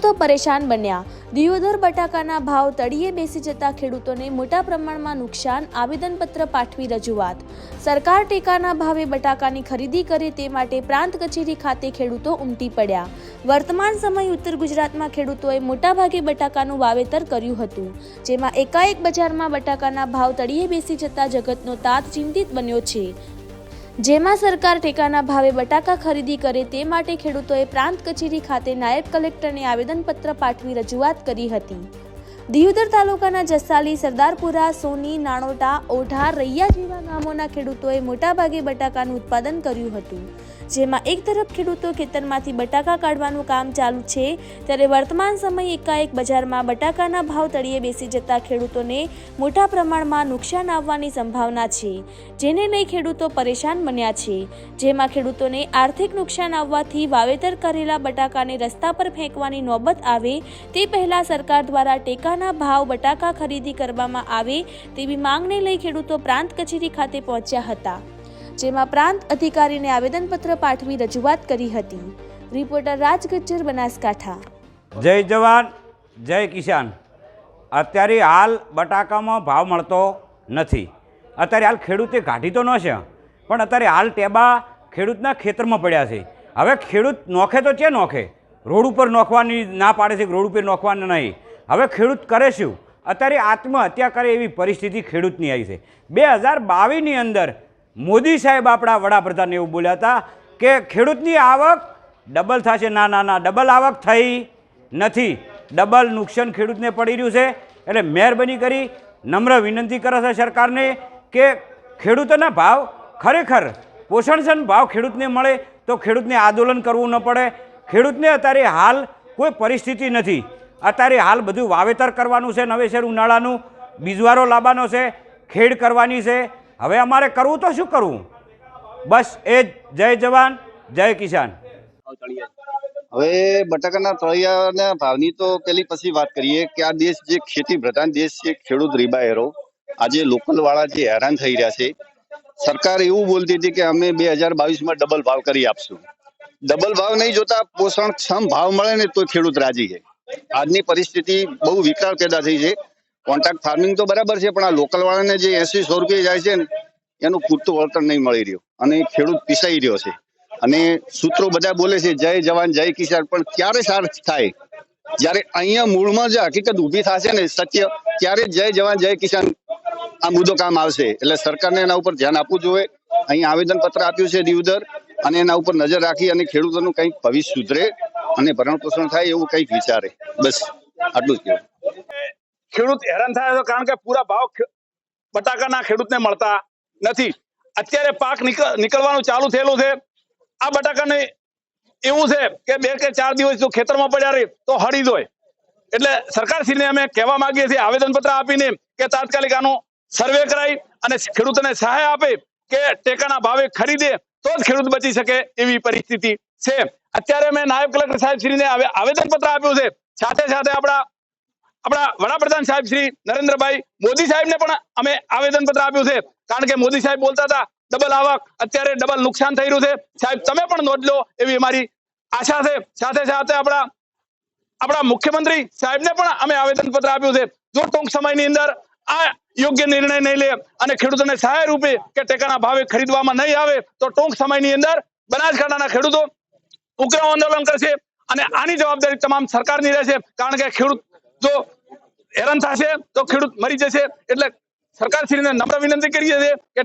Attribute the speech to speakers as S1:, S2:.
S1: ખેડૂતો પરેશાન બન્યા. દિયોદર બટાકાના ભાવ તળિયે બેસી જતા ખેડૂતોને મોટા પ્રમાણમાં નુકસાન, આવેદનપત્ર પાઠવી રજૂઆત. સરકાર ટેકાના ભાવે બટાકાની ખરીદી કરે તે માટે પ્રાંત કચેરી ખાતે ખેડૂતો ઉમટી પડ્યા. વર્તમાન સમય ઉત્તર ગુજરાતમાં ખેડૂતોએ મોટાભાગે બટાકાનું વાવેતર કર્યું હતું, જેમાં એકાએક બજારમાં બટાકાના ભાવ તળિયે બેસી જતા જગતનો તાત ચિંતિત બન્યો છે. જેમાં સરકાર ટેકાના ભાવે બટાકા ખરીદી કરે તે માટે ખેડૂતોએ પ્રાંત કચેરી ખાતે નાયબ કલેક્ટરને આવેદનપત્ર પાઠવી રજૂઆત કરી હતી. દિયોદર તાલુકાના જસાલી, સરદારપુરા, સોની, નાણોટા ઓઢા રૈયા જેવા ગામોના ખેડૂતોએ મોટાભાગે બટાકાનું ઉત્પાદન કર્યું હતું. જેમાં એક તરફ ખેડૂતો ખેતરમાંથી બટાકા કાઢવાનું કામ ચાલુ છે, ત્યારે વર્તમાન સમયે એકાએક બજારમાં બટાકાના ભાવ તળિયે બેસી જતા ખેડૂતોને મોટા પ્રમાણમાં નુકસાન આવવાની સંભાવના છે, જેને લઈ ખેડૂતો પરેશાન બન્યા છે. જેમાં ખેડૂતોને આર્થિક નુકસાન આવવાથી વાવેતર કરેલા બટાકાને રસ્તા પર ફેંકવાની નોબત આવે, તે પહેલાં સરકાર દ્વારા ટેકાના ભાવ બટાકા ખરીદી કરવામાં આવે તેવી માંગને લઈ ખેડૂતો પ્રાંત કચેરી ખાતે પહોંચ્યા હતા. જેમાં પ્રાંત અધિકારીને આવેદનપત્ર પાઠવી રજૂઆત કરી હતી. રિપોર્ટર રાજ ગજ્જર, બનાસકાંઠા.
S2: જય જવાન, જય કિસાન. અત્યારે હાલ બટાકામાં ભાવ મળતો નથી. અત્યારે હાલ ખેડૂતે કાઢી તો ન છે, પણ અત્યારે હાલ ટેબા ખેડૂતના ખેતરમાં પડ્યા છે. હવે ખેડૂત નોખે તો છે નોખે. રોડ ઉપર નોખવાની ના પાડે છે રોડ ઉપર નોખવાના નહીં. હવે ખેડૂત કરે શું? અત્યારે આત્મહત્યા કરે એવી પરિસ્થિતિ ખેડૂતની આવી છે. બે હજાર બાવીસની અંદર મોદી સાહેબ આપણા વડાપ્રધાન એવું બોલ્યા હતા કે ખેડૂતની આવક ડબલ થશે. ના ના ના, ડબલ આવક થઈ નથી. ડબલ નુકસાન ખેડૂતને પડી રહ્યું છે. એટલે મહેરબાની કરી નમ્ર વિનંતી કરે છે સરકારને કે ખેડૂતોના ભાવ ખરેખર પોષણસન ભાવ ખેડૂતને મળે તો ખેડૂતને આંદોલન કરવું ન પડે. ખેડૂતને અત્યારે હાલ કોઈ પરિસ્થિતિ નથી. અત્યારે હાલ બધું વાવેતર કરવાનું છે, નવેસર ઉનાળાનું. બીજવારો લાવવાનો છે, ખેડ કરવાની છે. હવે અમારે કરવું તો શું કરવું? બસ એ જય જવાન, જય કિસાન.
S3: હવે બટાકાના તળિયાના ભાવની તો પેલી પછી વાત કરીએ કે આ દેશ જે ખેતી પ્રધાન દેશ છે, ખેડૂત રીબાયરો, આજે લોકલ વાળા જે હેરાન થઈ રહ્યા છે, સરકાર એવું બોલતી હતી કે અમે બે હજાર બાવીસમાં ડબલ ભાવ કરી આપશું. ડબલ ભાવ નહીં જોતા પોષણક્ષમ ભાવ મળે ને તો ખેડૂત રાજી છે. આજની પરિસ્થિતિ બહુ વિકરાળ પેદા થઈ છે. કોન્ટ્રાક્ટ ફાર્મિંગ તો બરાબર છે, પણ આ લોકલ વાળાને જે એસી સો રૂપિયા જાય છે ને, એનું પૂરતું વળતર નહીં મળી રહ્યું. અને ખેડૂત પીસાઈ રહ્યો છે. અને સૂત્રો બધા બોલે છે, જય જવાન, જય કિસાન. પણ ક્યારે સાર્થ થાય? જ્યારે અહીંયા મૂળમાં જે હકીકત ઊભી થશે ને, સત્ય, ત્યારે જય જવાન, જય કિસાન આ મુદ્દો કામ આવશે. એટલે સરકારને એના ઉપર ધ્યાન આપવું જોઈએ. અહીંયા આવેદન પત્ર આપ્યું છે દિવદર અને એના ઉપર નજર રાખી અને ખેડૂતોનું કંઈક ભવિષ્ય સુધરે અને ભરણ પોષણ થાય એવું કંઈક વિચારે. બસ, આટલું જ કહેવું.
S4: ખેડૂત હેરાન થાય છે કારણ કે પૂરા ભાવ બટાકાના ખેડૂતને મળતા નથી. અત્યારે પાક નીકળવાનું ચાલુ થયેલું છે. આ બટાકાને એવું છે કે બે કે ચાર દિવસ જો ખેતરમાં પડ્યા રહે તો હળી દોય એટલે સરકારશ્રીને અમે કહેવા માંગીએ છીએ, આવેદનપત્ર આપીને કે તાત્કાલિક આનો સર્વે કરાવી અને ખેડૂતોને સહાય આપે કે ટેકાના ભાવે ખરીદે તો જ ખેડૂત બચી શકે એવી પરિસ્થિતિ છે. અત્યારે મેં નાયબ કલેક્ટર સાહેબ શ્રીને આવેદનપત્ર આપ્યું છે. સાથે સાથે આપણા આપણા વડાપ્રધાન સાહેબ શ્રી નરેન્દ્રભાઈ મોદી સાહેબને પણ અમે આવેદન આપ્યું છે. કારણ કે મોદી સાહેબ બોલતા હતા, ડબલ આવક, અત્યારે ડબલ નુકસાન થઈ રહ્યું છે. સાહેબ, તમે પણ નોંધ લો એવી અમારી આશા છે. સાથે સાથે આપણા આપણા મુખ્યમંત્રી સાહેબને પણ અમે આવેદન પત્ર આપ્યું છે. જો ટૂંક સમયની અંદર આ યોગ્ય નિર્ણય નહીં લે અને ખેડૂતોને સહાય રૂપે કે ટેકાના ભાવે ખરીદવામાં નહીં આવે, તો ટૂંક સમયની અંદર બનાસકાંઠાના ખેડૂતો ઉગ્ર આંદોલન કરશે અને આની જવાબદારી તમામ સરકારની રહેશે. કારણ કે ખેડૂત જો હેરાન થશે તો ખેડૂત મરી જશે. એટલે સરકારશ્રીને નમ્ર વિનંતી કરીએ છીએ કે